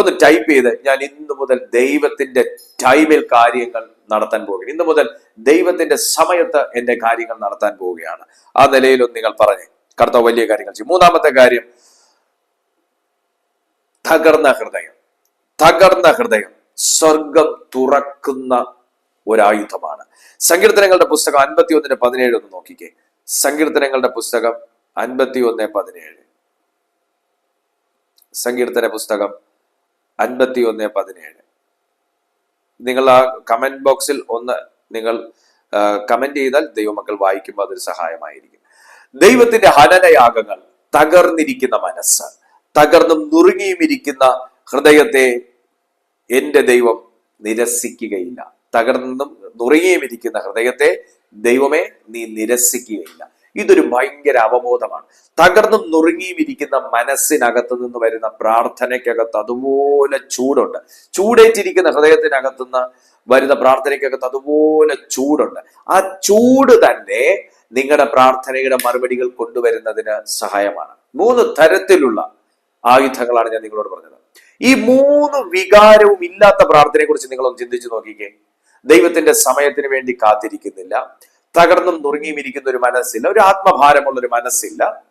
ഒന്ന് ടൈപ്പ് ചെയ്ത് ഞാൻ ഇന്ന് മുതൽ ദൈവത്തിന്റെ ടൈമിൽ കാര്യങ്ങൾ നടത്താൻ പോവുകയാണ് ഇന്ന് മുതൽ ദൈവത്തിന്റെ സമയത്ത് എന്റെ കാര്യങ്ങൾ നടത്താൻ പോവുകയാണ് ആ നിലയിലൊന്ന് നിങ്ങൾ പറഞ്ഞേ. കർത്താവ് വലിയ കാര്യങ്ങൾ ചെയ്യും. മൂന്നാമത്തെ കാര്യം തകർന്ന ഹൃദയം. തകർന്ന ഹൃദയം. സ്വർഗം തുറക്കുന്ന ഒരായുധമാണ്. സങ്കീർത്തനങ്ങളുടെ പുസ്തകം അൻപത്തി ഒന്നിന് പതിനേഴ് ഒന്ന് നോക്കിക്കേ. സങ്കീർത്തനങ്ങളുടെ പുസ്തകം അൻപത്തി ഒന്ന് പതിനേഴ്. സങ്കീർത്തന പുസ്തകം അൻപത്തി ഒന്ന് പതിനേഴ്. നിങ്ങൾ ആ കമന്റ് ബോക്സിൽ ഒന്ന് നിങ്ങൾ കമന്റ് ചെയ്താൽ ദൈവമക്കൾ വായിക്കുമ്പോൾ അതൊരു സഹായമായിരിക്കും. ദൈവത്തിന്റെ ഹനനയാഗങ്ങൾ തകർന്നിരിക്കുന്ന മനസ്സ് തകർന്നും നുറുങ്ങിയും ഇരിക്കുന്ന ഹൃദയത്തെ എന്റെ ദൈവം നിരസിക്കുകയില്ല. തകർന്നും നുറുങ്ങിയും ഇരിക്കുന്ന ഹൃദയത്തെ ദൈവമേ നീ നിരസിക്കുകയില്ല. ഇതൊരു ഭയങ്കര അവബോധമാണ്. തകർന്നും നുറുങ്ങിയും ഇരിക്കുന്ന മനസ്സിനകത്ത് നിന്ന് വരുന്ന പ്രാർത്ഥനയ്ക്കകത്ത് അതുപോലെ ചൂടുണ്ട്. ചൂടേറ്റിരിക്കുന്ന ഹൃദയത്തിനകത്തുനിന്ന് വരുന്ന പ്രാർത്ഥനയ്ക്കകത്ത് അതുപോലെ ചൂടുണ്ട്. ആ ചൂട് തന്നെ നിങ്ങളുടെ പ്രാർത്ഥനയുടെ മറുപടികൾ കൊണ്ടുവരുന്നതിന് സഹായമാണ്. മൂന്ന് തരത്തിലുള്ള ആയുധങ്ങളാണ് ഞാൻ നിങ്ങളോട് പറഞ്ഞത്. ഈ മൂന്ന് വികാരവും ഇല്ലാത്ത പ്രാർത്ഥനയെ കുറിച്ച് നിങ്ങളൊന്ന് ചിന്തിച്ചു നോക്കിക്കേ. ദൈവത്തിന്റെ സമയത്തിന് വേണ്ടി കാത്തിരിക്കുന്നില്ല. തകർന്നും നുറുങ്ങിയും ഇരിക്കുന്ന ഒരു മനസ്സില്ല. ഒരു ആത്മഭാരമുള്ള ഒരു മനസ്സില്ല.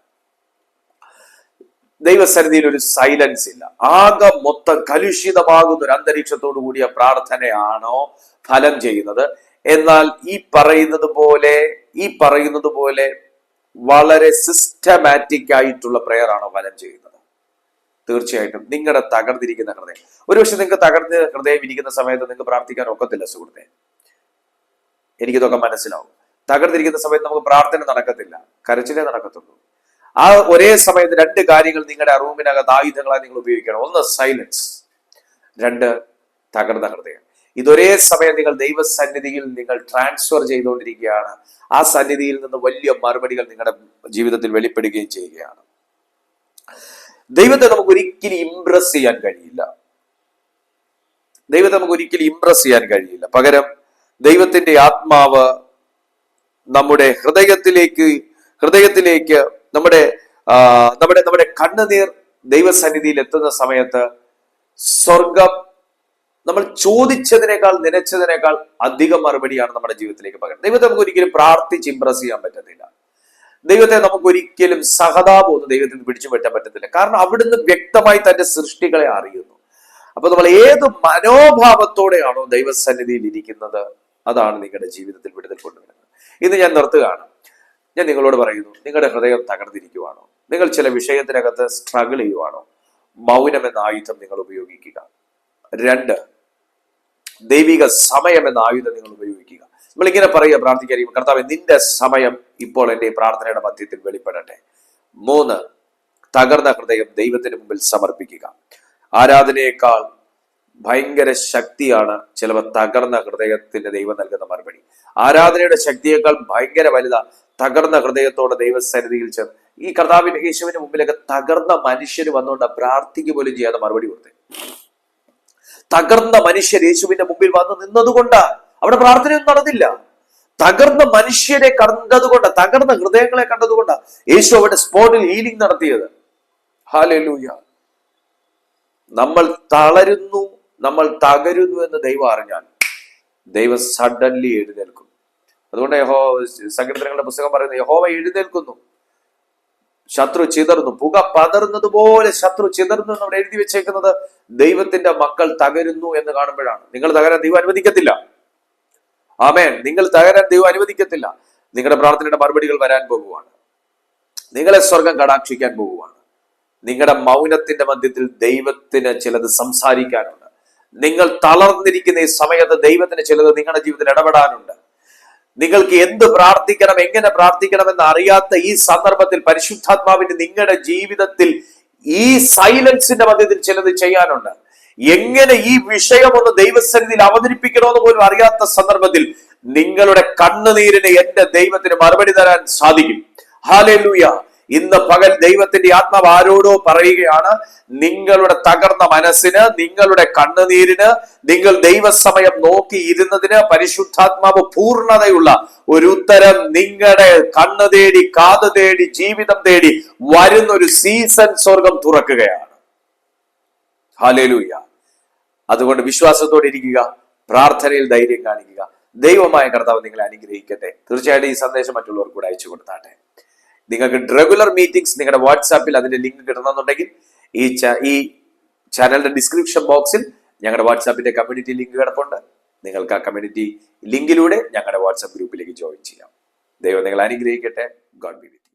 ദൈവസന്നിധിയിൽ ഒരു സൈലൻസ് ഇല്ല. ആകെ മൊത്തം കലുഷിതമാകുന്ന ഒരു അന്തരീക്ഷത്തോടു കൂടിയ പ്രാർത്ഥനയാണോ ഫലം ചെയ്യുന്നത്? എന്നാൽ ഈ പറയുന്നത് പോലെ ഈ പറയുന്നത് പോലെ വളരെ സിസ്റ്റമാറ്റിക് ആയിട്ടുള്ള പ്രെയർ വലം ഫലം ചെയ്യുന്നത്. തീർച്ചയായിട്ടും നിങ്ങളുടെ തകർന്നിരിക്കുന്ന ഹൃദയം. ഒരുപക്ഷെ നിങ്ങൾക്ക് തകർന്ന ഹൃദയം ഇരിക്കുന്ന സമയത്ത് നിങ്ങൾക്ക് പ്രാർത്ഥിക്കാൻ ഒക്കത്തില്ല സുഹൃത്തെ. എനിക്കിതൊക്കെ മനസ്സിലാവും. തകർന്നിരിക്കുന്ന സമയത്ത് നമുക്ക് പ്രാർത്ഥന നടക്കത്തില്ല. കരച്ചിലേ നടക്കത്തുള്ളൂ. ആ ഒരേ സമയത്ത് രണ്ട് കാര്യങ്ങൾ നിങ്ങളുടെ റൂമിനകത്ത് ആയുധങ്ങളായി നിങ്ങൾ ഉപയോഗിക്കണം. ഒന്ന് സൈലൻസ് രണ്ട് തകർന്ന ഹൃദയം. ഇതൊരേ സമയം നിങ്ങൾ ദൈവസന്നിധിയിൽ നിങ്ങൾ ട്രാൻസ്ഫർ ചെയ്തുകൊണ്ടിരിക്കുകയാണ്. ആ സന്നിധിയിൽ നിന്ന് വലിയ മറുപടികൾ നിങ്ങളുടെ ജീവിതത്തിൽ വെളിപ്പെടുകയും ചെയ്യുകയാണ്. ദൈവത്തെ നമുക്ക് ഒരിക്കലും ഇംപ്രസ് ചെയ്യാൻ കഴിയില്ല. ദൈവത്തെ നമുക്ക് ഒരിക്കലും ഇംപ്രസ് ചെയ്യാൻ കഴിയില്ല. പകരം ദൈവത്തിന്റെ ആത്മാവ് നമ്മുടെ ഹൃദയത്തിലേക്ക് ഹൃദയത്തിലേക്ക് നമ്മുടെ നമ്മുടെ നമ്മുടെ കണ്ണുനീർ ദൈവസന്നിധിയിൽ എത്തുന്ന സമയത്ത് സ്വർഗം നമ്മൾ ചോദിച്ചതിനേക്കാൾ നനച്ചതിനേക്കാൾ അധികം മറുപടിയാണ് നമ്മുടെ ജീവിതത്തിലേക്ക് പകരം ദൈവത്തെ നമുക്ക് ഒരിക്കലും പ്രാർത്ഥിച്ച് ഇംപ്രസ് ചെയ്യാൻ പറ്റത്തില്ല. ദൈവത്തെ നമുക്ക് ഒരിക്കലും സഹതാപമൊന്നും നിന്ന് പിടിച്ചു പറ്റാൻ പറ്റത്തില്ല. കാരണം അവിടുന്ന് വ്യക്തമായി തന്റെ സൃഷ്ടികളെ അറിയുന്നു. അപ്പൊ നമ്മൾ ഏത് മനോഭാവത്തോടെയാണോ ദൈവസന്നിധിയിൽ ഇരിക്കുന്നത് അതാണ് നിങ്ങളുടെ ജീവിതത്തിൽ വിടുതൽ കൊണ്ടുവരുന്നത്. ഇന്ന് ഞാൻ നിർത്തുകയാണ്. ഞാൻ നിങ്ങളോട് പറയുന്നു നിങ്ങളുടെ ഹൃദയം തകർന്നിരിക്കുവാണോ? നിങ്ങൾ ചില വിഷയത്തിനകത്ത് സ്ട്രഗിൾ ചെയ്യുവാണോ? മൗനം എന്ന ആയുധം നിങ്ങൾ ഉപയോഗിക്കുക. രണ്ട് ദൈവിക സമയം എന്ന ആയുധം നിങ്ങൾ ഉപയോഗിക്കുക. നമ്മൾ ഇങ്ങനെ പറയുക പ്രാർത്ഥിക്കായിരിക്കും കർത്താവ് നിന്റെ സമയം ഇപ്പോൾ എന്റെ ഈ പ്രാർത്ഥനയുടെ മധ്യത്തിൽ വെളിപ്പെടട്ടെ. മൂന്ന് തകർന്ന ഹൃദയം ദൈവത്തിന് മുമ്പിൽ സമർപ്പിക്കുക. ആരാധനയേക്കാൾ ഭയങ്കര ശക്തിയാണ് ചിലപ്പോൾ തകർന്ന ഹൃദയത്തിന്റെ ദൈവം നൽകുന്ന മറുപടി. ആരാധനയുടെ ശക്തിയേക്കാൾ ഭയങ്കര വലുത തകർന്ന ഹൃദയത്തോടെ ദൈവസന്നിധിയിൽ ചേർന്ന് ഈ കർത്താവിന്റെ യേശുവിന് മുമ്പിലൊക്കെ തകർന്ന മനുഷ്യന് വന്നുകൊണ്ട് പ്രാർത്ഥിക്കുക പോലും ചെയ്യാതെ മറുപടി കൊടുത്തേ. തകർന്ന മനുഷ്യർ യേശുവിന്റെ മുമ്പിൽ വന്ന് നിന്നതുകൊണ്ട് അവിടെ പ്രാർത്ഥനയൊന്നും നടന്നില്ല. തകർന്ന മനുഷ്യരെ കണ്ടതുകൊണ്ട് തകർന്ന ഹൃദയങ്ങളെ കണ്ടതുകൊണ്ട് യേശു അവിടെ സ്പോട്ടിൽ ഹീലിംഗ് നടത്തിയത്. ഹാലൂയ നമ്മൾ തളരുന്നു നമ്മൾ തകരുന്നു എന്ന് ദൈവം അറിഞ്ഞാൽ ദൈവം സഡൻലി എഴുന്നേൽക്കും. അതുകൊണ്ട് യഹോ സങ്കീർത്തനങ്ങളുടെ പുസ്തകം പറയുന്നത് യഹോവ എഴുന്നേൽക്കുന്നു. ശത്രു ചിതർന്നു പുക പതർന്നതുപോലെ പോലെ ശത്രു ചിതർന്നു എന്ന് അവിടെ എഴുതി വെച്ചേക്കുന്നത് ദൈവത്തിന്റെ മക്കൾ തകരുന്നു എന്ന് കാണുമ്പോഴാണ്. നിങ്ങൾ തകരാൻ ദൈവം അനുവദിക്കത്തില്ല. ആമേൻ. നിങ്ങൾ തകരാൻ ദൈവം അനുവദിക്കത്തില്ല. നിങ്ങളുടെ പ്രാർത്ഥനയുടെ മറുപടികൾ വരാൻ പോകുവാണ്. നിങ്ങളെ സ്വർഗം കടാക്ഷിക്കാൻ പോകുവാണ്. നിങ്ങളുടെ മൗനത്തിന്റെ മധ്യത്തിൽ ദൈവത്തിന് ചിലത് സംസാരിക്കാനുണ്ട്. നിങ്ങൾ തളർന്നിരിക്കുന്ന ഈ സമയത്ത് ദൈവത്തിന് ചിലത് നിങ്ങളുടെ ജീവിതത്തിൽ ഇടപെടാനുണ്ട്. നിങ്ങൾക്ക് എന്ത് പ്രാർത്ഥിക്കണം എങ്ങനെ പ്രാർത്ഥിക്കണം എന്ന് അറിയാത്ത ഈ സന്ദർഭത്തിൽ പരിശുദ്ധാത്മാവിന് നിങ്ങളുടെ ജീവിതത്തിൽ ഈ സൈലൻസിന്റെ മധ്യത്തിൽ ചിലത് ചെയ്യാനുണ്ട്. എങ്ങനെ ഈ വിഷയം ഒന്ന് ദൈവസന്നിധിയിൽ അവതരിപ്പിക്കണമെന്ന് പോലും അറിയാത്ത സന്ദർഭത്തിൽ നിങ്ങളുടെ കണ്ണുനീരിന് എന്റെ ദൈവത്തിന് മറുപടി തരാൻ സാധിക്കും. ഹാലൂയ ഇന്ന് പകൽ ദൈവത്തിന്റെ ആത്മാവ് ആരോടോ പറയുകയാണ് നിങ്ങളുടെ തകർന്ന മനസ്സിന് നിങ്ങളുടെ കണ്ണുനീരിന് നിങ്ങൾ ദൈവസമയം നോക്കി ഇരുന്നതിന് പരിശുദ്ധാത്മാവ് പൂർണതയുള്ള ഒരു ഉത്തരം നിങ്ങളുടെ കണ്ണു തേടി കാത് തേടി ജീവിതം തേടി വരുന്ന ഒരു സീസൺ സ്വർഗം തുറക്കുകയാണ്. ഹാലേലൂയ അതുകൊണ്ട് വിശ്വാസത്തോടെ ഇരിക്കുക പ്രാർത്ഥനയിൽ ധൈര്യം കാണിക്കുക. ദൈവമായ കർത്താവ് നിങ്ങളെ അനുഗ്രഹിക്കട്ടെ. തീർച്ചയായിട്ടും ഈ സന്ദേശം മറ്റുള്ളവർക്ക് കൂടെ അയച്ചു കൊടുത്താട്ടെ. നിങ്ങൾക്ക് റെഗുലർ മീറ്റിംഗ്സ് നിങ്ങളുടെ വാട്സാപ്പിൽ അതിന്റെ ലിങ്ക് കിട്ടണമെന്നുണ്ടെങ്കിൽ ഈ ഈ ചാനലിന്റെ ഡിസ്ക്രിപ്ഷൻ ബോക്സിൽ ഞങ്ങളുടെ വാട്സാപ്പിന്റെ കമ്മ്യൂണിറ്റി ലിങ്ക് കിടപ്പുണ്ട്. നിങ്ങൾക്ക് ആ കമ്മ്യൂണിറ്റി ലിങ്കിലൂടെ ഞങ്ങളുടെ വാട്സാപ്പ് ഗ്രൂപ്പിലേക്ക് ജോയിൻ ചെയ്യാം. ദൈവം നിങ്ങൾ അനുഗ്രഹിക്കട്ടെ. ഗോഡ് ബി വിത്ത്